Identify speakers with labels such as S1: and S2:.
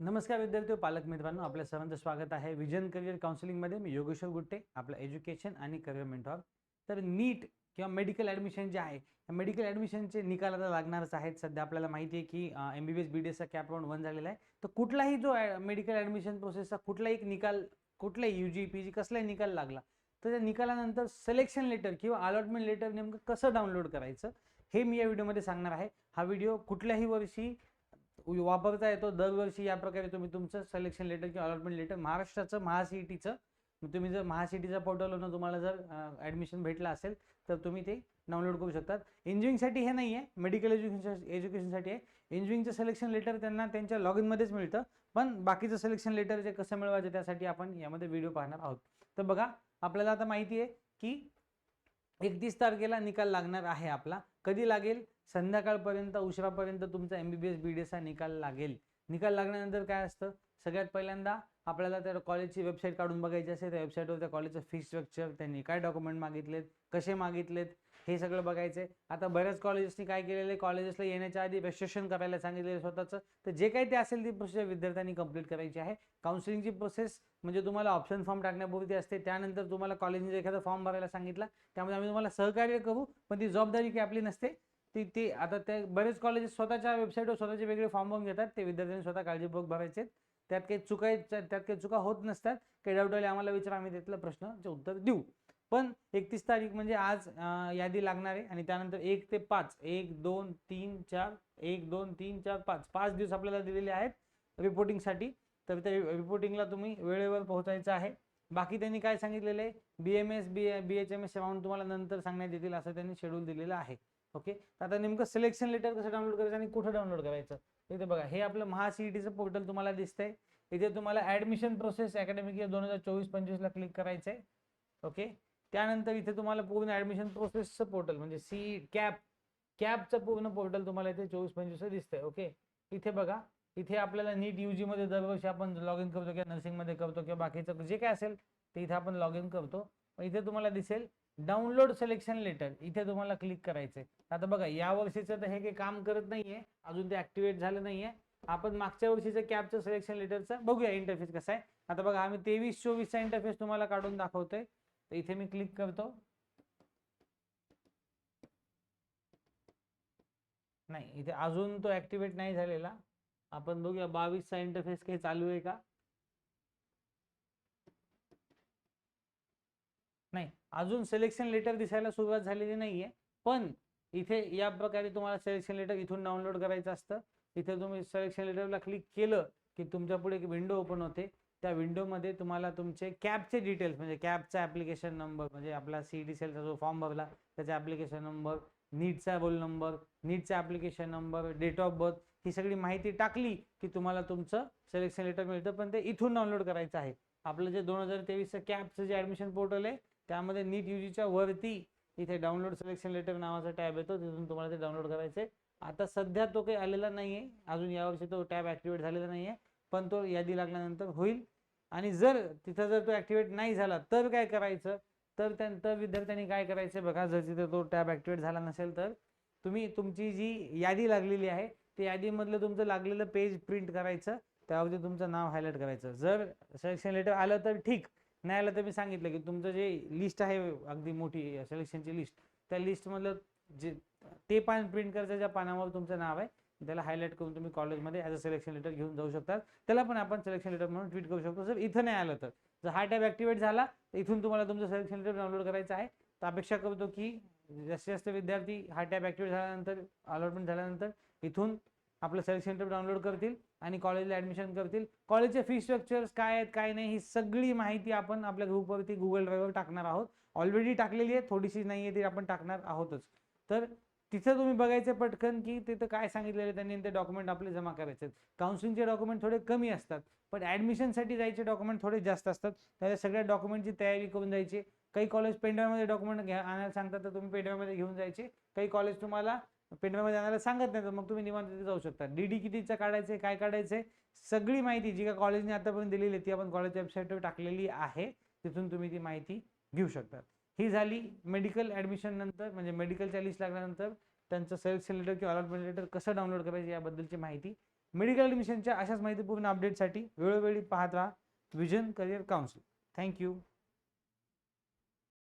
S1: नमस्कार विद्यार्थी पालक मित्रांनो आपल्या सर्वांचं स्वागत आहे विजन करिअर काउन्सिलिंगमध्ये मी योगेश्वर गुट्टे आपलं एज्युकेशन आणि करिअर मेंटॉर तर नीट किंवा मेडिकल ॲडमिशन जे आहे मेडिकल ॲडमिशनचे निकाल आता लागणारच आहेत. सध्या आपल्याला माहिती आहे की M B B S B D एसचा CAP round one झालेला आहे. तर कुठलाही जो मेडिकल ॲडमिशन प्रोसेसचा कुठलाही एक निकाल कुठलाही यू जी पी जी कसलाही निकाल लागला तर त्या निकालानंतर सिलेक्शन लेटर किंवा अलॉटमेंट लेटर नेमकं कसं डाउनलोड करायचं हे मी या व्हिडिओमध्ये सांगणार आहे. हा व्हिडिओ कुठल्याही वर्षी वापरता येतो. दरवर्षी या प्रकारे तुम्ही तुमचं सिलेक्शन लेटर किंवा अलॉटमेंट लेटर महाराष्ट्राचं महासीईटीचं तुम्ही जर महासीईटीच्या पोर्टलवरून तुम्हाला जर ॲडमिशन भेटलं असेल तर तुम्ही ते डाउनलोड करू शकतात. इंजिनिअरिंगसाठी हे नाही आहे मेडिकल एज्युकेशन एज्युकेशनसाठी आहे. इंजिनिअरिंगचं सिलेक्शन लेटर त्यांना त्यांच्या लॉग इनमध्येच मिळतं. पण बाकीचं सिलेक्शन लेटर जे कसं मिळवायचं त्यासाठी आपण यामध्ये व्हिडिओ पाहणार आहोत. तर बघा आपल्याला आता माहिती आहे की एकतीस तारखेला निकाल लागणार आहे आपला. कधी लागेल? संध्याकाळपर्यंत उशिरापर्यंत तुमचा M B B S B D एसचा निकाल लागेल. निकाल लागल्यानंतर काय असतं? सगळ्यात पहिल्यांदा आपल्याला त्या कॉलेजची वेबसाईट काढून बघायची असेल त्या वेबसाईटवर त्या कॉलेजचं फी स्ट्रक्चर त्यांनी काय डॉक्युमेंट मागितलेत कसे मागितलेत हे सगळं बघायचं आहे आता बऱ्याच कॉलेजेसनी काय केलेलं आहे? कॉलेजेसला येण्याच्या आधी रजिस्ट्रेशन करायला सांगितलेलं स्वतःचं. तर जे काही ते असेल ती प्रोसेस विद्यार्थ्यांनी कंप्लीट करायची आहे. काउन्सिलिंगची प्रोसेस म्हणजे तुम्हाला ऑप्शन फॉर्म टाकण्यापूर्वी असते. त्यानंतर तुम्हाला कॉलेजने एखादा फॉर्म भरायला सांगितला. त्यामुळे आम्ही तुम्हाला सहकार्य करू पण ती जबाबदारी काही आपली नसते. ती ते आता ते बरेच कॉलेजेस स्वतःच्या वेबसाईटवर स्वतःचे वेगळे फॉर्म भरून घेतात. ते विद्यार्थ्यांनी स्वतः काळजीपूर्वक भरायचे त्यात काही चुका त्यात काही चुका होत नसतात. काही डाऊट आले आम्हाला विचार आम्ही त्यातलं प्रश्नाचं उत्तर देऊ. पण एकतीस तारीख म्हणजे आज यादी लागणार आहे आणि त्यानंतर एक ते पाच एक दोन तीन चार एक दोन तीन चार पाच पाच दिवस आपल्याला दिलेले आहेत रिपोर्टिंगसाठी तर त्या रिपोर्टिंगला तुम्ही वेळेवर पोहोचायचं आहे. बाकी त्यांनी काय सांगितलेलं आहे? B M S B B H M S amount तुम्हाला नंतर सांगण्यात येतील असं त्यांनी शेड्यूल दिलेलं आहे. ओके आता नेमकं सिलेक्शन लेटर कसं डाउनलोड करायचं आणि कुठं डाउनलोड करायचं? इथे बघा हे आपलं महासीईटीचं पोर्टल तुम्हाला दिसतंय. इथे तुम्हाला ऍडमिशन प्रोसेस अकॅडमिक दोन हजार चोवीस पंचवीसला क्लिक करायचं आहे ओके त्यानंतर इथे तुम्हाला पूर्ण ऍडमिशन प्रोसेसचं पोर्टल म्हणजे सी कॅप कॅपचं पूर्ण पोर्टल तुम्हाला इथे चोवीस पंचवीस दिसतंय. ओके इथे बघा इथे आपल्याला नीट यूजी मध्ये दरवर्षी आपण लॉग इन करतो किंवा नर्सिंगमध्ये करतो किंवा बाकीचं जे काय असेल ते इथे आपण लॉग इन करतो इथे तुम्हाला दिसेल डाउनलोड सिलेक्शन लेटर इथे तुम्हाला क्लिक करायचंय. आता बघा या वर्षीचं तर हे काही काम करत नाहीये. अजून ते ऍक्टिव्हेट झालं नाहीये. आपण मागच्या वर्षीचं कॅबचं सिलेक्शन लेटरचं बघूया इंटरफेस कसा आहे. आता बघा आम्ही तेवीस चोवीसचा इंटरफेस तुम्हाला काढून दाखवतोय. तर इथे मी क्लिक करतो. नाही इथे अजून तो ऍक्टिव्हेट नाही झालेला. आपण बघूया बावीसचा इंटरफेस काही चालू आहे का? नाही अजून सिलेक्शन लेटर दिसायला सुरुवात झालेली नाहीये. पण इथे या प्रकारे तुम्हाला सिलेक्शन लेटर इथून डाउनलोड करायचं असतं. इथे तुम्ही सिलेक्शन लेटरला क्लिक केलं की तुमच्यापुढे एक विंडो ओपन होते. त्या विंडोमध्ये तुम्हाला तुमचे कॅबचे डिटेल्स म्हणजे कॅबचा ॲप्लिकेशन नंबर म्हणजे आपला सी डी सेलचा जो फॉर्म भरला त्याचा ॲप्लिकेशन नंबर नीटचा roll number नीटचा application number date of birth ही सगळी माहिती टाकली की तुम्हाला तुमचं सिलेक्शन लेटर मिळतं. पण ते इथून डाउनलोड करायचं आहे. आपलं जे दोन हजार तेवीसचं कॅबचं जे ॲडमिशन पोर्टल आहे त्यामध्ये नीट यूजीच्या वरती इथे डाउनलोड सिलेक्शन लेटर नावाचा टॅब येतो. तिथून तुम्हाला ते डाउनलोड करायचे आता सध्या तो काही आलेला नाही आहे अजून यावर्षी तो टॅब ॲक्टिवेट झालेला नाही आहे पण तो यादी लागल्यानंतर होईल. आणि जर तिथं जर तो ॲक्टिवेट नाही झाला तर काय करायचं? तर त्यानंतर विद्यार्थ्यांनी काय करायचं बघा जर तिथे तो टॅब ॲक्टिवेट झाला नसेल तर तुम्ही तुमची जी यादी लागलेली आहे ते यादीमधलं तुमचं लागलेलं पेज प्रिंट करायचं त्यावरती तुमचं नाव हायलाईट करायचं. जर सिलेक्शन लेटर आलं तर ठीक नाही आलं तर मी सांगितलं की तुमचं जे लिस्ट आहे अगदी मोठी सिलेक्शनची लिस्ट त्या लिस्टमधलं जे ते पान प्रिंट करायचं ज्या पानावर तुमचं नाव आहे त्याला हायलाईट करून तुम्ही कॉलेजमध्ये ॲज अ सिलेक्शन लेटर घेऊन जाऊ शकतात. त्याला पण आपण सिलेक्शन लेटर म्हणून ट्विट करू शकतो. जर इथं नाही आलं तर. जर हा टॅब ॲक्टिवेट झाला तर इथून तुम्हाला तुमचं सिलेक्शन लेटर डाउनलोड करायचं आहे. तर अपेक्षा करतो की जास्तीत जास्त विद्यार्थी हा टॅब ॲक्टिवेट झाल्यानंतर अलॉटमेंट झाल्यानंतर इथून आपलं सिलेक्शन लेटर डाउनलोड करतील आणि कॉलेजला ॲडमिशन करतील. कॉलेजचे फी स्ट्रक्चर्स काय आहेत काय नाही ही सगळी माहिती आपण आपल्या ग्रुपवरती गुगल ड्राईव्हवर टाकणार आहोत. ऑलरेडी टाकलेली आहे थोडीशी नाही आहे ती आपण टाकणार आहोतच. तर तिथं तुम्ही बघायचं पटकन की तिथं काय सांगितलेलं त्यांनी ते डॉक्युमेंट आपले जमा करायचे काउन्सिलिंगचे डॉक्युमेंट थोडे कमी असतात पण ॲडमिशनसाठी जायचे डॉक्युमेंट थोडे जास्त असतात. त्याच्या सगळ्या डॉक्युमेंटची तयारी करून जायची काही कॉलेज पेंडव्यामध्ये डॉक्युमेंट घ्या आणायला सांगतात तर तुम्ही पेंडव्यामध्ये घेऊन जायचे. काही कॉलेज तुम्हाला पेंडव्यामध्ये आणायला सांगत नाही तर मग तुम्ही निवांत तिथे जाऊ शकता. डी डी कितीचं काढायचं काय काढायचंय सगळी माहिती जी का कॉलेजने आतापर्यंत दिलेली आहे ती आपण कॉलेजच्या वेबसाईटवर टाकलेली आहे. तिथून तुम्ही ती माहिती घेऊ शकता ही झाली मेडिकल ॲडमिशननंतर म्हणजे मेडिकलच्या लिस्ट लागल्यानंतर त्यांचं सिलेक्शन लेटर किंवा अलॉटमेंट लेटर कसं डाउनलोड करायचं याबद्दलची माहिती मेडिकल ॲडमिशनच्या अशाच माहितीपूर्ण अपडेटसाठी वेळोवेळी पाहत राहा. Vision career council thank you